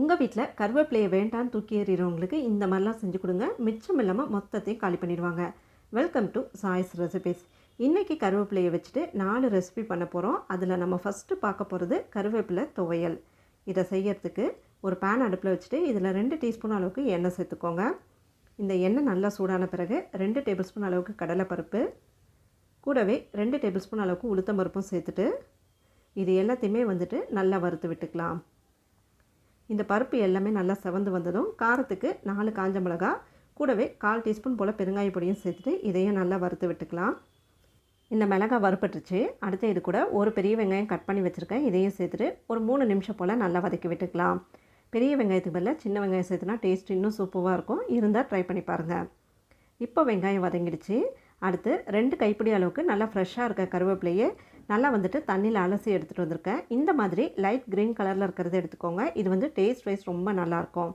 உங்கள் வீட்டில் கருவேப்பிலையை வேண்டான்னு தூக்கி ஏறிடுறவங்களுக்கு இந்த மாதிரிலாம் செஞ்சு கொடுங்க. மிச்சம் இல்லாமல் மொத்தத்தையும் காலி பண்ணிடுவாங்க. வெல்கம் டு சாய்ஸ் ரெசிபிஸ் இன்றைக்கி கருவேப்பிலையை வச்சுட்டு நாலு ரெசிபி பண்ண போகிறோம் அதில் நம்ம ஃபஸ்ட்டு பார்க்க போகிறது கருவேப்பிலை துவையல். இதை செய்யறதுக்கு ஒரு பேன் அடுப்பில் வச்சுட்டு இதில் ரெண்டு டீஸ்பூன் அளவுக்கு எண்ணெய் சேர்த்துக்கோங்க. இந்த எண்ணெய் நல்லா சூடான பிறகு ரெண்டு டேபிள் ஸ்பூன் அளவுக்கு கடலைப்பருப்பு கூடவே ரெண்டு டேபிள் ஸ்பூன் அளவுக்கு உளுத்தம் பருப்பும் சேர்த்துட்டு இது எல்லாத்தையுமே வந்துட்டு நல்லா வறுத்து விட்டுக்கலாம். இந்த பருப்பு எல்லாமே நல்லா செவந்து வந்ததும் காரத்துக்கு நாலு காஞ்ச மிளகா கூடவே கால் டீஸ்பூன் போல் பெருங்காய பொடியும் சேர்த்துட்டு இதையும் நல்லா வறுத்து விட்டுக்கலாம். இந்த மிளகா வறுப்பட்டுருச்சு அடுத்து இது கூட ஒரு பெரிய வெங்காயம் கட் பண்ணி வச்சுருக்கேன். இதையும் சேர்த்துட்டு ஒரு மூணு நிமிஷம் போல் நல்லா வதக்கி விட்டுக்கலாம். பெரிய வெங்காயத்துக்கு பதிலாக சின்ன வெங்காயம் சேர்த்துனா டேஸ்ட் இன்னும் சூப்பராக இருக்கும். இருந்தால் ட்ரை பண்ணி பாருங்கள் இப்போ வெங்காயம் வதங்கிடுச்சு. அடுத்து ரெண்டு கைப்பிடி அளவுக்கு நல்லா ஃப்ரெஷ்ஷாக இருக்க கருவேப்பிலையே நல்லா வந்துட்டு தண்ணியில் அலசி எடுத்துகிட்டு வந்திருக்கேன். இந்த மாதிரி லைட் க்ரீன் கலரில் இருக்கிறத எடுத்துக்கோங்க. இது வந்து டேஸ்ட் வைஸ் ரொம்ப நல்லாயிருக்கும்.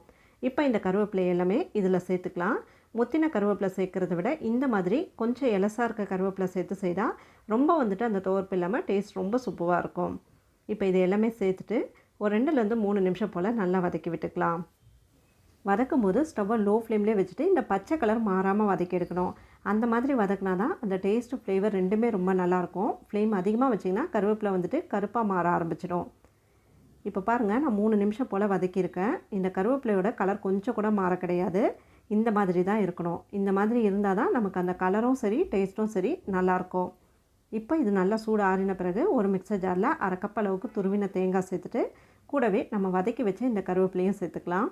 இப்போ இந்த கருவேப்பிலை எல்லாமே இதில் சேர்த்துக்கலாம். முத்தின கருவேப்பிலை சேர்க்குறத விட இந்த மாதிரி கொஞ்சம் எலசாக இருக்க கருவேப்பிலை சேர்த்து செய்தால் ரொம்ப வந்துட்டு அந்த துவர்ப்பு இல்லாமல் டேஸ்ட் ரொம்ப சூப்பராக இருக்கும். இப்போ இது எல்லாமே சேர்த்துட்டு ஒரு ரெண்டுலேருந்து மூணு நிமிஷம் போல் நல்லா வதக்கி விட்டுக்கலாம். வதக்கும் போது ஸ்டவ்வை லோ ஃப்ளேம்லேயே வச்சுட்டு இந்த பச்சை கலர் மாறாமல் வதக்கி எடுக்கணும். அந்த மாதிரி வதக்கினா தான் அந்த டேஸ்ட்டு ஃப்ளேவர் ரெண்டுமே ரொம்ப நல்லாயிருக்கும். ஃப்ளேம் அதிகமாக வச்சிங்கன்னா கருவேப்பிலை வந்துட்டு கருப்பாக மாற ஆரம்பிச்சிடும். இப்போ பாருங்கள் நான் மூணு நிமிஷம் போல் வதக்கியிருக்கேன். இந்த கருவேப்பிலையோட கலர் கொஞ்சம் கூட மாற கிடையாது. இந்த மாதிரி தான் இருக்கணும். இந்த மாதிரி இருந்தால் தான் நமக்கு அந்த கலரும் சரி டேஸ்ட்டும் சரி நல்லாயிருக்கும். இப்போ இது நல்லா சூடு ஆறின பிறகு ஒரு மிக்சர் ஜாரில் அரை கப் அளவுக்கு துருவின தேங்காய் சேர்த்துட்டு கூடவே நம்ம வதக்கி வச்ச இந்த கருவேப்பிலையும் சேர்த்துக்கலாம்.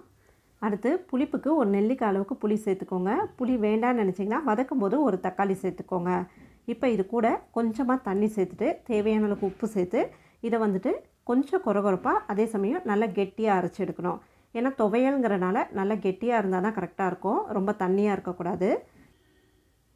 அடுத்து புளிப்புக்கு ஒரு நெல்லிக்காய் அளவுக்கு புளி சேர்த்துக்கோங்க. புளி வேண்டாம்னு நினச்சிங்கன்னா வதக்கும் போது ஒரு தக்காளி சேர்த்துக்கோங்க. இப்போ இது கூட கொஞ்சமாக தண்ணி சேர்த்துட்டு தேவையான அளவுக்கு உப்பு சேர்த்து இதை வந்துட்டு கொஞ்சம் குறகுறப்பாக அதே சமயம் நல்லா கெட்டியாக அரைச்சி எடுக்கணும். ஏன்னா துவையலுங்கிறனால நல்லா கெட்டியாக இருந்தால் தான் கரெக்டாக இருக்கும். ரொம்ப தண்ணியாக இருக்கக்கூடாது.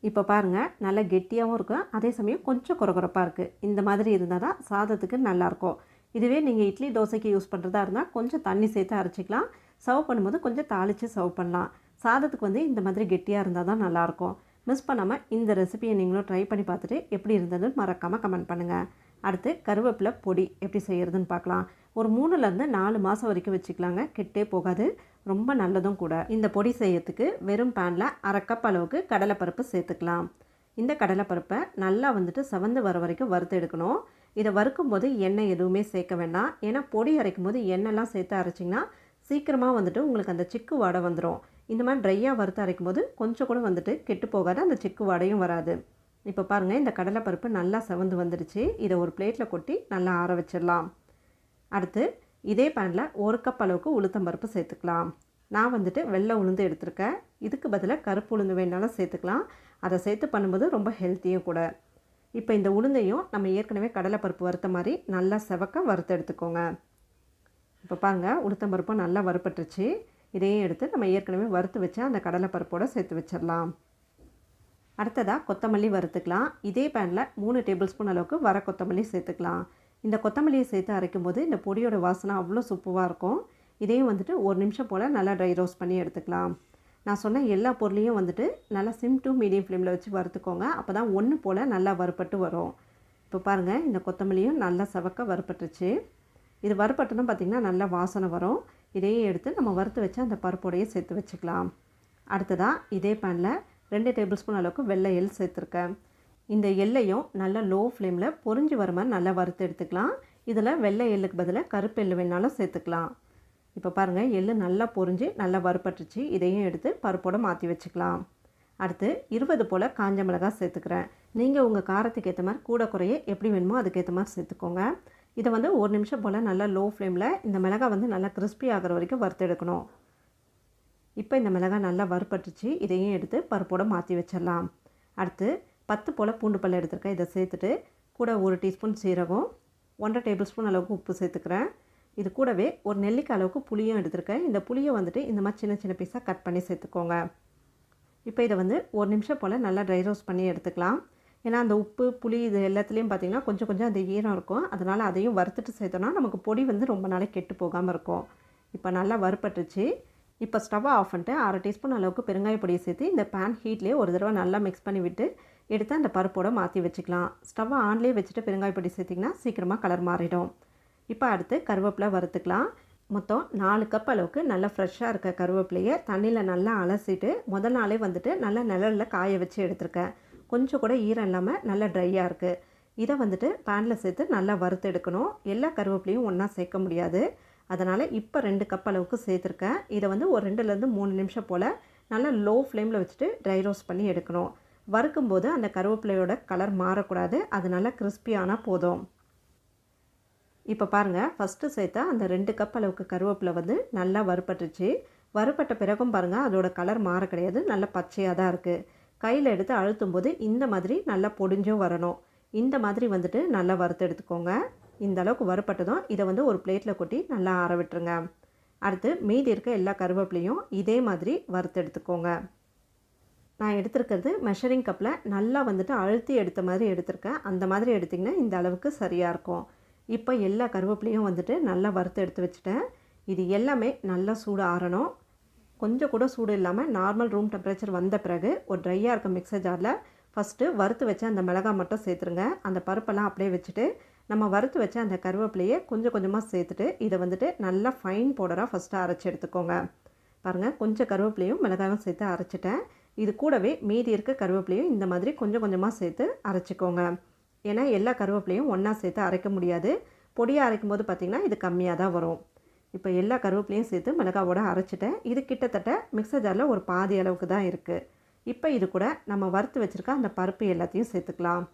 இப்போ பாருங்கள் நல்லா கெட்டியாகவும் இருக்கும். அதே சமயம் கொஞ்சம் குறகுறப்பாக இருக்குது இந்த மாதிரி இருந்தால் தான் சாதத்துக்கு நல்லாயிருக்கும் இதுவே நீங்கள் இட்லி தோசைக்கு யூஸ் பண்ணுறதா இருந்தால் கொஞ்சம் தண்ணி சேர்த்து அரைச்சிக்கலாம். சர்வ் பண்ணும்போது கொஞ்சம் தாளித்து சர்வ் பண்ணலாம். சாதத்துக்கு வந்து இந்த மாதிரி கெட்டியாக இருந்தால் தான் நல்லாயிருக்கும். மிஸ் பண்ணாமல் இந்த ரெசிபியை நீங்களும் ட்ரை பண்ணி பார்த்துட்டு எப்படி இருந்ததுன்னு மறக்காமல் கமெண்ட் பண்ணுங்கள் அடுத்து கருவேப்பிலை பொடி எப்படி செய்கிறதுன்னு பார்க்கலாம். ஒரு மூணுலேருந்து நாலு மாதம் வரைக்கும் வச்சுக்கலாங்க. கெட்டே போகாது. ரொம்ப நல்லதும் கூட. இந்த பொடி செய்யறதுக்கு வெறும் பேனில் அரை கப் அளவுக்கு கடலைப்பருப்பு சேர்த்துக்கலாம். இந்த கடலைப்பருப்பை நல்லா வந்துட்டு செவந்து வர வரைக்கும் வறுத்து எடுக்கணும். இதை வறுக்கும் போது எண்ணெய் எதுவுமே சேர்க்க வேண்டாம். ஏன்னா பொடி அரைக்கும் போது எண்ணெய்லாம் சேர்த்து அரைச்சிங்கன்னா சீக்கிரமாக வந்துட்டு உங்களுக்கு அந்த சிக்கு வாடை வந்துடும் இந்த மாதிரி ட்ரையாக வறுத்து அரைக்கும் போது கொஞ்சம் கூட வந்துட்டு கெட்டு போகாது. அந்த சிக்கு வாடையும் வராது. இப்போ பாருங்கள் இந்த கடலைப்பருப்பு நல்லா செவந்து வந்துடுச்சு இதை ஒரு பிளேட்டில் கொட்டி நல்லா ஆற வச்சிடலாம். அடுத்து இதே பேனில் ஒரு கப் அளவுக்கு உளுத்தம் பருப்பு சேர்த்துக்கலாம். நான் வந்துட்டு வெள்ளை உளுந்து எடுத்திருக்கேன். இதுக்கு பதிலாக கருப்பு உளுந்து வேணாலும் சேர்த்துக்கலாம். அதை சேர்த்து பண்ணும்போது ரொம்ப ஹெல்த்தியும் கூட. இப்போ இந்த உளுந்தையும் நம்ம ஏற்கனவே கடலைப்பருப்பு வறுத்த மாதிரி நல்லா செவக்க வறுத்து எடுத்துக்கோங்க. இப்போ பாருங்கள் உளுத்தம்பருப்பும் நல்லா வறுப்பட்டுருச்சு இதையும் எடுத்து நம்ம ஏற்கனவே வறுத்து வச்ச அந்த கடலைப்பருப்போடு சேர்த்து வச்சிடலாம். அடுத்ததாக கொத்தமல்லி வறுத்துக்கலாம். இதே பேனில் மூணு டேபிள் ஸ்பூன் அளவுக்கு வர கொத்தமல்லி சேர்த்துக்கலாம். இந்த கொத்தமல்லியை சேர்த்து அரைக்கும் போது இந்த பொடியோட வாசனை அவ்வளோ சூப்பராக இருக்கும். இதையும் வந்துட்டு ஒரு நிமிஷம் போல் நல்லா ட்ரை ரோஸ்ட் பண்ணி எடுத்துக்கலாம். நான் சொன்ன எல்லா பொருளையும் வந்துட்டு நல்லா சிம் டு மீடியம் ஃப்ளேமில் வச்சு வறுத்துக்கோங்க. அப்போ தான் ஒன்று போல் நல்லா வறுப்பட்டு வரும். இப்போ பாருங்கள் இந்த கொத்தமல்லியும் நல்லா செவக்க வறுப்பட்டுருச்சு இது வறுபட்டனும் பார்த்திங்கன்னா நல்லா வாசனை வரும். இதையும் எடுத்து நம்ம வறுத்து வச்சு அந்த பருப்போடையே சேர்த்து வச்சுக்கலாம். அடுத்ததாக இதே பேனில் ரெண்டு டேபிள் ஸ்பூன் அளவுக்கு வெள்ளை எள் சேர்த்துருக்கேன். இந்த எல்லையும் நல்லா லோ ஃப்ளேமில் பொறிஞ்சு வர மாதிரி நல்லா வறுத்து எடுத்துக்கலாம். இதில் வெள்ளை எள்ளுக்கு பதிலாக கருப்பு எள் வேணாலும் சேர்த்துக்கலாம். இப்போ பாருங்கள் எள்ளு நல்லா பொறிஞ்சு நல்லா வறுப்பட்டுச்சு இதையும் எடுத்து பருப்போடு மாற்றி வச்சுக்கலாம். அடுத்து இருபது போல் காஞ்ச மிளகாய் சேர்த்துக்கிறேன். நீங்கள் உங்கள் காரத்துக்கு ஏற்ற மாதிரி கூட குறைய எப்படி வேணுமோ அதுக்கேற்ற மாதிரி சேர்த்துக்கோங்க. இதை வந்து ஒரு நிமிஷம் போல் நல்லா லோ ஃப்ளேமில் இந்த மிளகாய் வந்து நல்லா கிறிஸ்பி ஆகிற வரைக்கும் வறுத்தெடுக்கணும் இப்போ இந்த மிளகாய் நல்லா வறுப்பட்டுச்சு இதையும் எடுத்து பருப்போடு மாற்றி வச்சிடலாம். அடுத்து பத்து போல் பூண்டு பல் எடுத்துருக்கேன். இதை சேர்த்துட்டு கூட ஒரு டீஸ்பூன் சீரகம் ஒன்றரை டேபிள் ஸ்பூன் அளவுக்கு உப்பு சேர்த்துக்கிறேன். இது கூடவே ஒரு நெல்லிக்காய் அளவுக்கு புளியும் எடுத்திருக்கேன். இந்த புளியை வந்துட்டு இந்த மாதிரி சின்ன சின்ன பீஸாக கட் பண்ணி சேர்த்துக்கோங்க. இப்போ இதை வந்து ஒரு நிமிஷம் போல் நல்லா ட்ரை ரோஸ்ட் பண்ணி எடுத்துக்கலாம். ஏன்னா அந்த உப்பு புளி இது எல்லாத்துலேயும் பார்த்திங்கன்னா கொஞ்சம் கொஞ்சம் அந்த ஈரம் இருக்கும். அதனால் அதையும் வறுத்துட்டு சேர்த்தோன்னா நமக்கு பொடி வந்து ரொம்ப நாளைக்கு கெட்டு போகாமல் இருக்கும். இப்போ நல்லா வறுப்பட்டுச்சு இப்போ ஸ்டவ்வை ஆஃப் பண்ணிட்டு அரை டீஸ்பூன் அளவுக்கு பெருங்காய பொடியை சேர்த்து இந்த பேன் ஹீட்லேயே ஒரு தடவை நல்லா மிக்ஸ் பண்ணி விட்டு எடுத்து அந்த பருப்போடு மாற்றி வச்சுக்கலாம். ஸ்டவ்வை ஆன்லேயே வச்சுட்டு பெருங்காய பொடி சேர்த்திங்கன்னா சீக்கிரமாக கலர் மாறிடும். இப்போ அடுத்து கருவேப்பிலை வறுத்துக்கலாம். மொத்தம் நாலு கப் அளவுக்கு நல்லா ஃப்ரெஷ்ஷாக இருக்க கருவேப்பிலையை தண்ணியில் நல்லா அலசிட்டு முதல் நாளே வந்துட்டு நல்லா நிழலில் காய வச்சு எடுத்திருக்கேன். கொஞ்சம் கூட ஈரம் இல்லாமல் நல்லா ட்ரையாக இருக்குது இதை வந்துட்டு பேனில் சேர்த்து நல்லா வறுத்து எடுக்கணும். எல்லா கருவேப்பிலையும் ஒன்றா சேர்க்க முடியாது. அதனால் இப்போ ரெண்டு கப் அளவுக்கு சேர்த்துருக்கேன். இதை வந்து ஒரு ரெண்டுலேருந்து மூணு நிமிஷம் போல் நல்லா லோ ஃப்ளேமில் வச்சுட்டு ட்ரை ரோஸ்ட் பண்ணி எடுக்கணும். வறுக்கும்போது அந்த கருவேப்பிலையோட கலர் மாறக்கூடாது. அது நல்லா கிறிஸ்பியானால் போதும். இப்போ பாருங்கள் ஃபஸ்ட்டு சேர்த்தா அந்த ரெண்டு கப் அளவுக்கு கருவேப்பிலை வந்து நல்லா வறுப்பட்டுருச்சு வறுப்பட்ட பிறகும் பாருங்கள் அதோட கலர் மாற கிடையாது. நல்லா பச்சையாக தான் இருக்குது கையில் எடுத்து அழுத்தும் போது இந்த மாதிரி நல்லா பொடிஞ்சும் வரணும். இந்த மாதிரி வந்துட்டு நல்லா வறுத்து எடுத்துக்கோங்க. இந்த அளவுக்கு வறுப்பட்டதும் இதை வந்து ஒரு பிளேட்டில் கொட்டி நல்லா ஆற விட்டுருங்க. அடுத்து மீதி இருக்க எல்லா கருவேப்பிலையும் இதே மாதிரி வறுத்து எடுத்துக்கோங்க. நான் எடுத்திருக்கிறது மெஷரிங் கப்பில் நல்லா வந்துட்டு அழுத்தி எடுத்த மாதிரி எடுத்திருக்கேன். அந்த மாதிரி எடுத்திங்கன்னா இந்த அளவுக்கு சரியாக இருக்கும். இப்போ எல்லா கருவேப்பிலையும் வந்துட்டு நல்லா வறுத்து எடுத்து வச்சுட்டேன். இது எல்லாமே நல்லா சூடு ஆறணும். கொஞ்சம் கூட சூடு இல்லாமல் நார்மல் ரூம் டெம்பரேச்சர் வந்த பிறகு ஒரு ட்ரையாக இருக்க மிக்சர் ஜாரில் ஃபஸ்ட்டு வறுத்து வச்ச அந்த மிளகாய் மட்டும் சேர்த்துருங்க. அந்த பருப்பெல்லாம் அப்படியே வச்சுட்டு நம்ம வறுத்து வச்ச அந்த கருவேப்பிலையை கொஞ்சம் கொஞ்சமாக சேர்த்துட்டு இதை வந்துட்டு நல்லா ஃபைன் பவுடராக ஃபஸ்ட்டு அரைச்சி எடுத்துக்கோங்க. பாருங்கள் கொஞ்சம் கருவேப்பிலையும் மிளகாயும் சேர்த்து அரைச்சிட்டேன். இது கூடவே மீதி இருக்க கருவேப்பிலையும் இந்த மாதிரி கொஞ்சம் கொஞ்சமாக சேர்த்து அரைச்சிக்கோங்க. ஏன்னா எல்லா கருவேப்பிலையும் ஒன்றா சேர்த்து அரைக்க முடியாது. பொடியாக அரைக்கும் போது பார்த்திங்கன்னா இது கம்மியாக தான் வரும். இப்போ எல்லா கருவேப்பிலையும் சேர்த்து மிளகாவோட அரைச்சிட்டேன். இது கிட்டத்தட்ட மிக்சர் ஜாரில் ஒரு பாதி அளவுக்கு தான் இருக்குது இப்போ இது கூட நம்ம வறுத்து வச்சுருக்க அந்த பருப்பு எல்லாத்தையும் சேர்த்துக்கலாம்.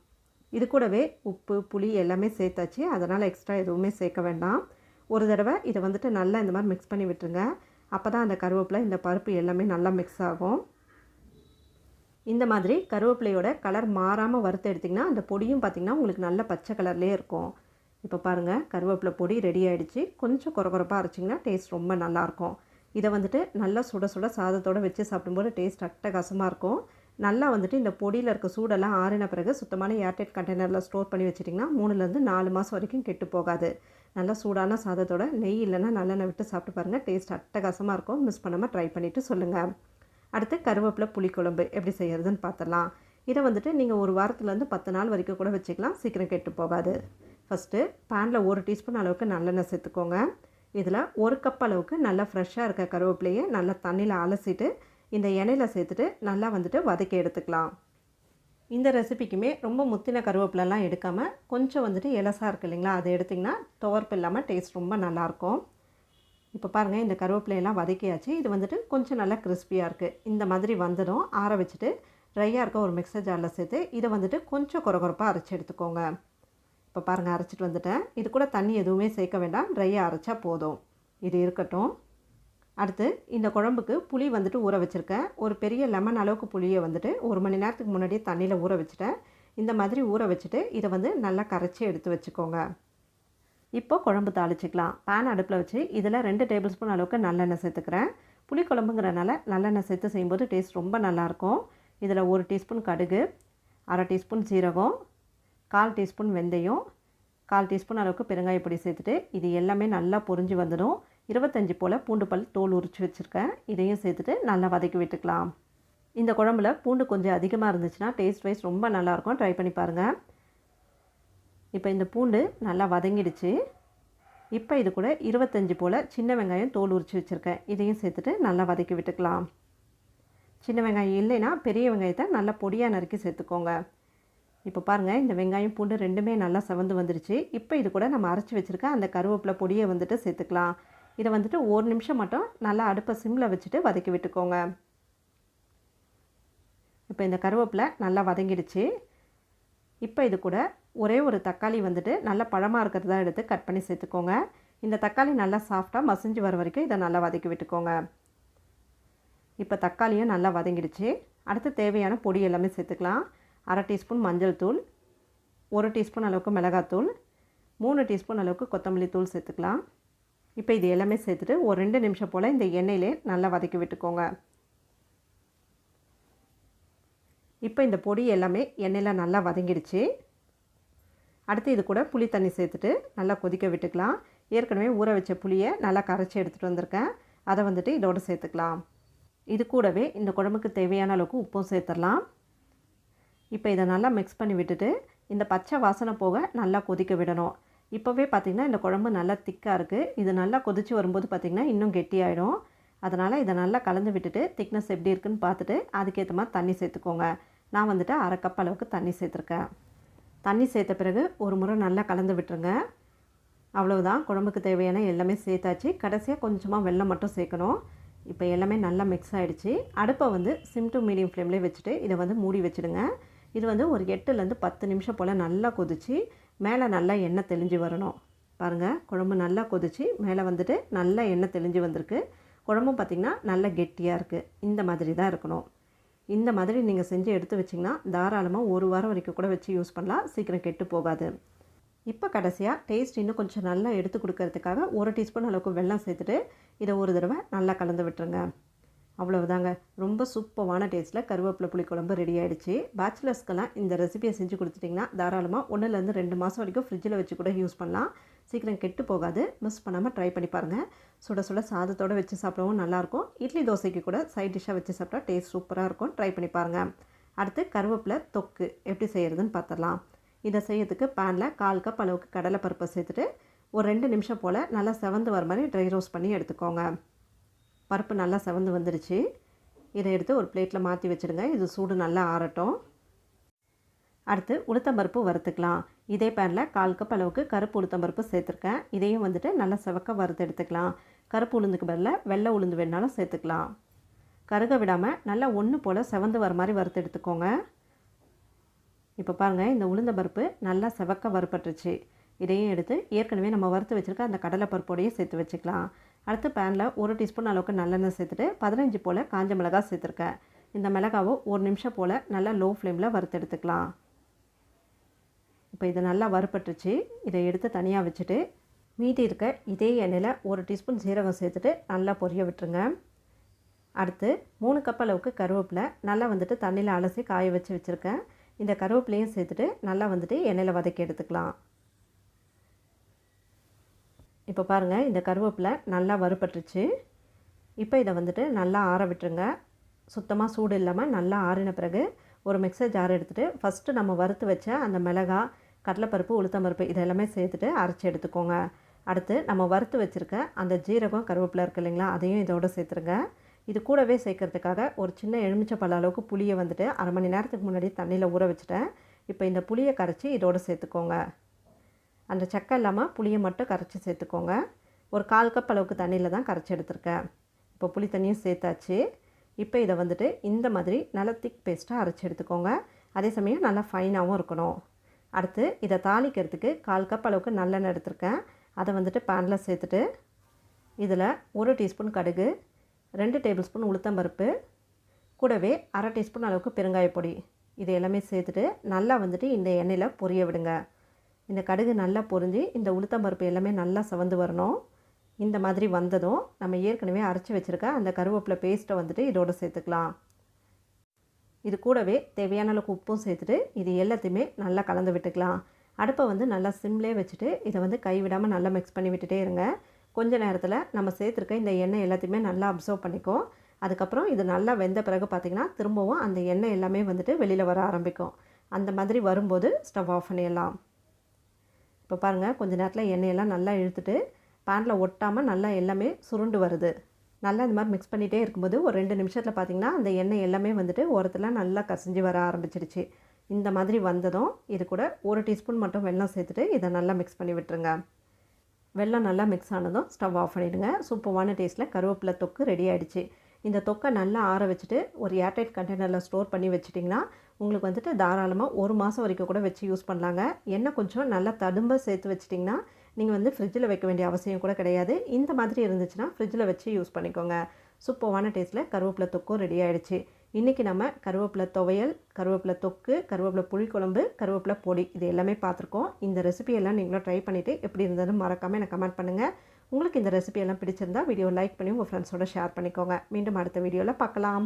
இது கூடவே உப்பு புளி எல்லாமே சேர்த்தாச்சு. அதனால் எக்ஸ்ட்ரா எதுவுமே சேர்க்க வேண்டாம். ஒரு தடவை இதை வந்துட்டு நல்லா இந்த மாதிரி மிக்ஸ் பண்ணி விட்டுருங்க. அப்போ தான் அந்த கருவேப்பிலை இந்த பருப்பு எல்லாமே நல்லா மிக்ஸ் ஆகும். இந்த மாதிரி கருவேப்பிலையோட கலர் மாறாமல் வறுத்து எடுத்திங்கன்னா அந்த பொடியும் பார்த்திங்கன்னா உங்களுக்கு நல்ல பச்சை கலர்லேயே இருக்கும். இப்போ பாருங்கள் கருவேப்பிலை பொடி ரெடி ஆகிடுச்சு கொஞ்சம் குறகுறப்பாக அரைச்சிங்கன்னா டேஸ்ட் ரொம்ப நல்லாயிருக்கும். இதை வந்துட்டு நல்லா சுட சுட சாதத்தோடு வச்சு சாப்பிடும்போது டேஸ்ட் அட்டகாசமாக இருக்கும். நல்லா வந்துட்டு இந்த பொடியில் இருக்க சூடெல்லாம் ஆறின பிறகு சுத்தமான ஏர்டைட் கண்டெய்னரில் ஸ்டோர் பண்ணி வச்சிட்டிங்கன்னா மூணுலேருந்து நாலு மாதம் வரைக்கும் கெட்டு போகாது. நல்லா சூடான சாதத்தோட நெய் இல்லைன்னா நல்லெண்ணெய் விட்டு சாப்பிட்டு பாருங்கள் டேஸ்ட் அட்டகாசமாக இருக்கும். மிஸ் பண்ணாமல் ட்ரை பண்ணிவிட்டு சொல்லுங்கள் அடுத்து கருவேப்பிலை புளிக்குழம்பு எப்படி செய்கிறதுன்னு பார்த்துடலாம். இதை வந்துட்டு நீங்கள் ஒரு வாரத்துலேருந்து பத்து நாள் வரைக்கும் கூட வச்சுக்கலாம் சீக்கிரம் கெட்டு போகாது. ஃபஸ்ட்டு பேனில் ஒரு டீஸ்பூன் அளவுக்கு நல்லெண்ணெய் சேர்த்துக்கோங்க. இதில் ஒரு கப் அளவுக்கு நல்லா ஃப்ரெஷ்ஷாக இருக்க கருவேப்பிலையை நல்லா தண்ணியில் அலசிட்டு இந்த எண்ணெயில் சேர்த்துட்டு நல்லா வந்துட்டு வதக்கி எடுத்துக்கலாம். இந்த ரெசிபிக்குமே ரொம்ப முத்தின கருவேப்பிலலாம் எடுக்காமல் கொஞ்சம் வந்துட்டு இலசாக இருக்குது இல்லைங்களா? அதை எடுத்திங்கன்னா துவர்ப்பு இல்லாமல் டேஸ்ட் ரொம்ப நல்லாயிருக்கும். இப்போ பாருங்கள் இந்த கருவேப்பிலையெல்லாம் வதக்கியாச்சு. இது வந்துட்டு கொஞ்சம் நல்லா கிறிஸ்பியாக இருக்குது இந்த மாதிரி வந்ததும் ஆற வச்சுட்டு ட்ரையாக இருக்க ஒரு மிக்சர் ஜாரில் சேர்த்து இதை வந்துட்டு கொஞ்சம் குறகுறப்பாக அரைச்சி எடுத்துக்கோங்க. இப்போ பாருங்கள் அரைச்சிட்டு வந்துட்டேன். இது கூட தண்ணி எதுவுமே சேர்க்க வேண்டாம். ட்ரையாக அரைச்சா போதும். இது இருக்கட்டும். அடுத்து இந்த குழம்புக்கு புளி வந்துட்டு ஊற வச்சுருக்கேன். ஒரு பெரிய லெமன் அளவுக்கு புளியை வந்துட்டு ஒரு மணி நேரத்துக்கு முன்னாடியே தண்ணியில் ஊற வச்சுட்டேன். இந்த மாதிரி ஊற வச்சுட்டு இதை வந்து நல்லா கரைச்சி எடுத்து வச்சுக்கோங்க. இப்போ குழம்பு தாளிச்சிக்கலாம். பேன் அடுப்பில் வச்சு இதில் ரெண்டு டேபிள் ஸ்பூன் அளவுக்கு நல்லெண்ணெய் சேர்த்துக்கிறேன். புளி குழம்புங்கிறனால நல்லெண்ணெய் சேர்த்து செய்யும்போது டேஸ்ட் ரொம்ப நல்லாயிருக்கும் இதில் ஒரு டீஸ்பூன் கடுகு அரை டீஸ்பூன் சீரகம் கால் டீஸ்பூன் வெந்தயம் கால் டீஸ்பூன் அளவுக்கு பெருங்காய பொடி சேர்த்துட்டு இது எல்லாமே நல்லா பொரிஞ்சு வந்துடும். இருபத்தஞ்சி போல் பூண்டு பல் தோல் உரித்து வச்சுருக்கேன். இதையும் சேர்த்துட்டு நல்லா வதக்கி விட்டுக்கலாம். இந்த குழம்புல பூண்டு கொஞ்சம் அதிகமாக இருந்துச்சுன்னா டேஸ்ட் வைஸ் ரொம்ப நல்லாயிருக்கும் ட்ரை பண்ணி பாருங்கள் இப்போ இந்த பூண்டு நல்லா வதங்கிடுச்சு. இப்போ இது கூட இருபத்தஞ்சி போல் சின்ன வெங்காயம் தோல் உரித்து வச்சுருக்கேன். இதையும் சேர்த்துட்டு நல்லா வதக்கி விட்டுக்கலாம். சின்ன வெங்காயம் இல்லைன்னா பெரிய வெங்காயத்தை நல்லா பொடியாக நறுக்கி சேர்த்துக்கோங்க. இப்போ பாருங்கள் இந்த வெங்காயம் பூண்டு ரெண்டுமே நல்லா செவந்து வந்துருச்சு. இப்போ இது கூட நம்ம அரைச்சி வச்சுருக்க அந்த கருவேப்பிலை பொடியை வந்துட்டு சேர்த்துக்கலாம். இதை வந்துட்டு ஒரு நிமிஷம் மட்டும் நல்லா அடுப்பை சிம்மில் வச்சுட்டு வதக்கி விட்டுக்கோங்க. இப்போ இந்த கருவேப்பிலை நல்லா வதங்கிடுச்சு. இப்போ இது கூட ஒரே ஒரு தக்காளி வந்துட்டு நல்லா பழமாக இருக்கிறதா எடுத்து கட் பண்ணி சேர்த்துக்கோங்க. இந்த தக்காளி நல்லா சாஃப்டாக மசிஞ்சு வர வரைக்கும் இதை நல்லா வதக்கி விட்டுக்கோங்க. இப்போ தக்காளியும் நல்லா வதங்கிடுச்சு. அடுத்து தேவையான பொடி எல்லாமே சேர்த்துக்கலாம். அரை டீஸ்பூன் மஞ்சள் தூள் ஒரு டீஸ்பூன் அளவுக்கு மிளகாத்தூள் மூணு டீஸ்பூன் அளவுக்கு கொத்தமல்லி தூள் சேர்த்துக்கலாம். இப்போ இது எல்லாமே சேர்த்துட்டு ஒரு ரெண்டு நிமிஷம் போல் இந்த எண்ணெயிலே நல்லா வதக்கி விட்டுக்கோங்க. இப்போ இந்த பொடி எல்லாமே எண்ணெயில் நல்லா வதங்கிடுச்சு. அடுத்து இது கூட புளி தண்ணி சேர்த்துட்டு நல்லா கொதிக்க விட்டுக்கலாம். ஏற்கனவே ஊற வச்ச புளியை நல்லா கரைச்சி எடுத்துகிட்டு வந்திருக்கேன். அதை வந்துட்டு இதோடு சேர்த்துக்கலாம். இது கூடவே இந்த குழம்புக்கு தேவையான அளவுக்கு உப்பும் சேர்த்துடலாம். இப்போ இதை நல்லா மிக்ஸ் பண்ணி விட்டுட்டு இந்த பச்சை வாசனை போக நல்லா கொதிக்க விடணும். இப்போவே பார்த்திங்கன்னா இந்த குழம்பு நல்லா திக்காக இருக்குது இது நல்லா கொதித்து வரும்போது பார்த்திங்கன்னா இன்னும் கெட்டியாயிடும். அதனால் இதை நல்லா கலந்து விட்டுட்டு திக்னஸ் எப்படி இருக்குன்னு பார்த்துட்டு அதுக்கேற்ற மாதிரி தண்ணி சேர்த்துக்கோங்க. நான் வந்துட்டு அரை கப் அளவுக்கு தண்ணி சேர்த்துருக்கேன். தண்ணி சேர்த்த பிறகு ஒரு முறை நல்லா கலந்து விட்டுருங்க. அவ்வளவுதான். குழம்புக்கு தேவையான எல்லாமே சேர்த்தாச்சு. கடைசியாக கொஞ்சமாக வெள்ளம் மட்டும் சேர்க்கணும். இப்போ எல்லாமே நல்லா மிக்ஸ் ஆகிடுச்சு அடுப்பை வந்து சிம் டு மீடியம் ஃப்ளேம்லேயே வச்சுட்டு இதை வந்து மூடி வச்சுடுங்க. இது வந்து ஒரு எட்டுலேருந்து பத்து நிமிஷம் போல் நல்லா கொதிச்சு மேலே நல்லா எண்ணெய் தெளிஞ்சு வரணும். பாருங்கள் குழம்பு நல்லா கொதிச்சு மேலே வந்துட்டு நல்லா எண்ணெய் தெளிஞ்சு வந்திருக்கு. குழம்பும் பார்த்திங்கன்னா நல்லா கெட்டியாக இருக்குது இந்த மாதிரி தான் இருக்கணும். இந்த மாதிரி நீங்கள் செஞ்சு எடுத்து வச்சிங்கன்னா தாராளமாக ஒரு வாரம் வரைக்கும் கூட வச்சு யூஸ் பண்ணலாம். சீக்கிரம் கெட்டு போகாது. இப்போ கடைசியாக டேஸ்ட் இன்னும் கொஞ்சம் நல்லா எடுத்து கொடுக்கறதுக்காக ஒரு டீஸ்பூன் அளவுக்கு வெள்ளம் சேர்த்துட்டு இதை ஒரு தடவை நல்லா கலந்து விட்டுருங்க. அவ்வளவுதாங்க. ரொம்ப சூப்பரான டேஸ்ட்டில் கருவேப்பிலை புளிக்குழம்பு ரெடி ஆகிடுச்சு பேச்சுலர்ஸ்க்கெல்லாம் இந்த ரெசிபியை செஞ்சு கொடுத்துட்டிங்கன்னா தாராளமாக ஒன்றுலேருந்து ரெண்டு மாதம் வரைக்கும் ஃப்ரிட்ஜில் வச்சு கூட யூஸ் பண்ணலாம். சீக்கிரம் கெட்டு போகாது. மிஸ் பண்ணாமல் ட்ரை பண்ணி பாருங்கள் சுட சுட சாதத்தோடு வச்சு சாப்பிடவும் நல்லாயிருக்கும். இட்லி தோசைக்கு கூட சைட் டிஷ்ஷாக வச்சு சாப்பிட்டா டேஸ்ட் சூப்பராக இருக்கும். ட்ரை பண்ணி பாருங்கள் அடுத்து கருவேப்பிலை தொக்கு. எப்படி செய்கிறதுன்னு பார்த்துடலாம் இதை செய்யறதுக்கு பேனில் கால் கப் அளவுக்கு கடலைப்பருப்பை சேர்த்துட்டு ஒரு ரெண்டு நிமிஷம் போல் நல்லா செவந்து வர மாதிரி ட்ரை ரோஸ்ட் பண்ணி எடுத்துக்கோங்க. பருப்பு நல்லா செவந்து வந்துடுச்சு இதை எடுத்து ஒரு பிளேட்டில் மாற்றி வச்சுடுங்க இது சூடு நல்லா ஆறட்டும். அடுத்து உளுத்தம்பருப்பு வறுத்துக்கலாம். இதே பேனில் கால் கப் அளவுக்கு கருப்பு உளுத்தம்பருப்பு சேர்த்துருக்கேன். இதையும் வந்துட்டு நல்லா செவக்க வறுத்து எடுத்துக்கலாம். கருப்பு உளுந்துக்கு பதிலாக வெள்ளை உளுந்து வேணாலும் சேர்த்துக்கலாம். கருக விடாமல் நல்லா ஒன்று போல் செவந்து வர மாதிரி வறுத்து எடுத்துக்கோங்க. இப்போ பாருங்கள் இந்த உளுந்த பருப்பு நல்லா செவக்க வறுப்பட்டுருச்சு இதையும் எடுத்து ஏற்கனவே நம்ம வறுத்து வச்சுருக்க அந்த கடலை பருப்போடையே சேர்த்து வச்சுக்கலாம். அடுத்து பேனில் ஒரு டீஸ்பூன் அளவுக்கு நல்லெண்ணெய் சேர்த்துட்டு பதினஞ்சு போல் காஞ்ச மிளகாய் சேர்த்துருக்கேன். இந்த மிளகாவை ஒரு நிமிஷம் போல் நல்லா லோ ஃப்ளேமில் வறுத்து எடுத்துக்கலாம். இப்போ இது நல்லா வறுப்பட்டுருச்சு இதை எடுத்து தனியாக வச்சுட்டு மீதி இருக்க இதே எண்ணெயில் ஒரு டீஸ்பூன் சீரகம் சேர்த்துட்டு நல்லா பொரிய விட்டுருங்க. அடுத்து மூணு கப் அளவுக்கு கருவேப்பிலை நல்லா வந்துட்டு தண்ணியில் அலசி காய வச்சு வச்சுருக்கேன். இந்த கருவேப்பிலையும் சேர்த்துட்டு நல்லா வந்துட்டு எண்ணெயில் வதக்கி எடுத்துக்கலாம். இப்போ பாருங்கள் இந்த கருவேப்பிலை நல்லா வறுப்பட்டுருச்சு இப்போ இதை வந்துட்டு நல்லா ஆற விட்டுருங்க. சுத்தமாக சூடு இல்லாமல் நல்லா ஆறின பிறகு ஒரு மிக்சர் ஜார் எடுத்துகிட்டு ஃபஸ்ட்டு நம்ம வறுத்து வச்ச அந்த மிளகா கடலைப்பருப்பு உளுத்தம்பருப்பு இதெல்லாமே சேர்த்துட்டு அரைச்சி எடுத்துக்கோங்க. அடுத்து நம்ம வறுத்து வச்சுருக்க அந்த ஜீரகம் கருவேப்பிலை இருக்குது இல்லைங்களா அதையும் இதோடு சேர்த்துருங்க. இது கூடவே சேர்க்கறதுக்காக ஒரு சின்ன எலுமிச்சப்பழ அளவுக்கு புளியை வந்துட்டு அரை மணி நேரத்துக்கு முன்னாடி தண்ணியில் ஊற வச்சுட்டேன். இப்போ இந்த புளியை கரைச்சி இதோடு சேர்த்துக்கோங்க. அந்த சக்கை இல்லாமல் புளியை மட்டும் கரைச்சி சேர்த்துக்கோங்க. ஒரு கால் கப் அளவுக்கு தண்ணியில் தான் கரைச்சி எடுத்திருக்கேன். இப்போ புளி தண்ணியும் சேர்த்தாச்சு. இப்போ இதை வந்துட்டு இந்த மாதிரி நல்லா திக் பேஸ்ட்டாக அரைச்சி எடுத்துக்கோங்க. அதே சமயம் நல்லா ஃபைனாகவும் இருக்கணும். அடுத்து இதை தாளிக்கிறதுக்கு கால் கப் அளவுக்கு நல்லெண்ணெய் எடுத்திருக்கேன். அதை வந்துட்டு பேனில் சேர்த்துட்டு இதில் ஒரு டீஸ்பூன் கடுகு ரெண்டு டேபிள் ஸ்பூன் உளுத்தம்பருப்பு கூடவே அரை டீஸ்பூன் அளவுக்கு பெருங்காய பொடி இது எல்லாமே சேர்த்துட்டு நல்லா வந்துட்டு இந்த எண்ணெயில் பொரிய விடுங்க. இந்த கடுகு நல்லா பொரிஞ்சு இந்த உளுத்தம்பருப்பு எல்லாமே நல்லா சவந்து வரணும். இந்த மாதிரி வந்ததும் நம்ம ஏற்கனவே அரைச்சி வச்சுருக்க அந்த கருவேப்பிலை பேஸ்ட்டை வந்துட்டு இதோடு சேர்த்துக்கலாம். இது கூடவே தேவையான அளவுக்கு உப்பும் சேர்த்துட்டு இது எல்லாத்தையுமே நல்லா கலந்து விட்டுக்கலாம். அடுப்பை வந்து நல்லா சிம்லே வச்சுட்டு இதை வந்து கைவிடாமல் நல்லா மிக்ஸ் பண்ணி விட்டுட்டே இருங்க. கொஞ்ச நேரத்தில் நம்ம சேர்த்துருக்க இந்த எண்ணெய் எல்லாத்தையுமே நல்லா அப்சர்வ் பண்ணிக்கும். அதுக்கப்புறம் இது நல்லா வெந்த பிறகு பார்த்திங்கன்னா திரும்பவும் அந்த எண்ணெய் எல்லாமே வந்துட்டு வெளியில் வர ஆரம்பிக்கும். அந்த மாதிரி வரும்போது ஸ்டவ் ஆஃப் பண்ணிடலாம். இப்போ பாருங்கள் கொஞ்ச நேரத்தில் எண்ணெயெல்லாம் நல்லா இழுத்துட்டு பேனில் ஒட்டாமல் நல்லா எல்லாமே சுருண்டு வருது. நல்லா இந்த மாதிரி மிக்ஸ் பண்ணிகிட்டே இருக்கும்போது ஒரு ரெண்டு நிமிஷத்தில் பார்த்திங்கன்னா அந்த எண்ணெய் எல்லாமே வந்துட்டு ஓரத்தில் நல்லா கசிஞ்சு வர ஆரம்பிச்சிடுச்சு. இந்த மாதிரி வந்ததும் இது கூட ஒரு டீஸ்பூன் மட்டும் வெள்ளம் சேர்த்துட்டு இதை நல்லா மிக்ஸ் பண்ணி விட்டுருங்க. வெள்ளம் நல்லா மிக்ஸ் ஆனதும் ஸ்டவ் ஆஃப் பண்ணிவிடுங்க சூப்பரான டேஸ்ட்டில் கருவேப்பிலை தொக்கு ரெடி ஆகிடுச்சு இந்த தொக்கை நல்லா ஆற வச்சுட்டு ஒரு ஏர்டைட் கண்டெய்னரில் ஸ்டோர் பண்ணி வச்சிட்டிங்கன்னா உங்களுக்கு வந்துட்டு தாராளமாக ஒரு மாதம் வரைக்கும் கூட வச்சு யூஸ் பண்ணலாங்க. எண்ணெய் கொஞ்சம் நல்லா தடும்ப சேர்த்து வச்சிட்டிங்கன்னா நீங்கள் வந்து ஃப்ரிட்ஜில் வைக்க வேண்டிய அவசியம் கூட கிடையாது. இந்த மாதிரி இருந்துச்சுன்னா ஃப்ரிட்ஜில் வச்சு யூஸ் பண்ணிக்கோங்க. சூப்பர்வான டேஸ்ட்டில் கருவேப்பிலை தொக்கும் ரெடி ஆகிடுச்சு இன்றைக்கி நம்ம கருவேப்பிலை துவையல் கருவேப்பிலை தொக்கு கருவேப்பிலை புளிக்குழம்பு கருவேப்பிலை பொடி இது எல்லாமே பார்த்துருக்கோம். இந்த ரெசிபியெல்லாம் நீங்களும் ட்ரை பண்ணிவிட்டு எப்படி இருந்ததுன்னு மறக்காமல் எனக்கு கமெண்ட் பண்ணுங்கள் உங்களுக்கு இந்த ரெசிபியெல்லாம் பிடிச்சிருந்தா வீடியோ லைக் பண்ணி உங்கள் ஃப்ரெண்ட்ஸோட ஷேர் பண்ணிக்கோங்க. மீண்டும் அடுத்த வீடியோவில் பார்க்கலாம்.